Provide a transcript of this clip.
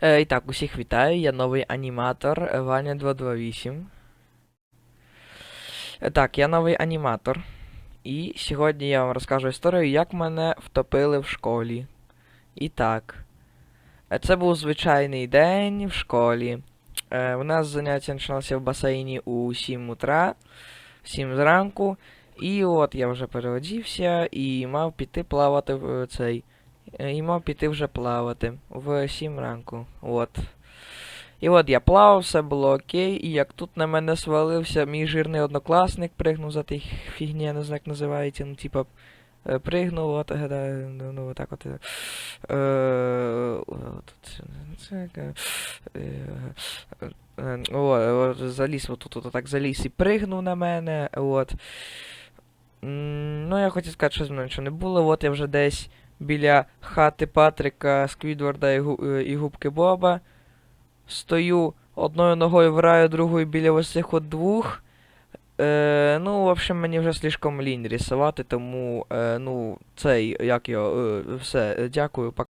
Е, і так, усіх вітаю, я новий аніматор е, Ваня 228. Е, так, я новий аніматор. І сьогодні я вам розкажу історію, як мене втопили в школі. І так. Це був звичайний день в школі. У нас заняття починалося в басейні у 7 утра, 7 зранку. І от я вже переодівся і мав піти плавати в цей. Е, І мав піти вже плавати в 7 ранку. От. І от я плавав, все було окей, і як тут на мене свалився мій жирний однокласник, пригнув за тих фігні, я не знаю, як називається, ну типа. е, Пригнув, от, ну, ну, отак от. е, от, це, е, о, заліз, от так заліз і пригнув на мене, от. Ну, я хотів сказати, що з мною нічого не було, от я вже десь біля хати Патрика, Сквідварда е, і губки Боба. Стою одною ногою в раю, другою біля ось цих от двох. Е, ну, в общем, мені вже слишком лінь рисувати, тому, е, ну, цей, як його, е, все, дякую, пока.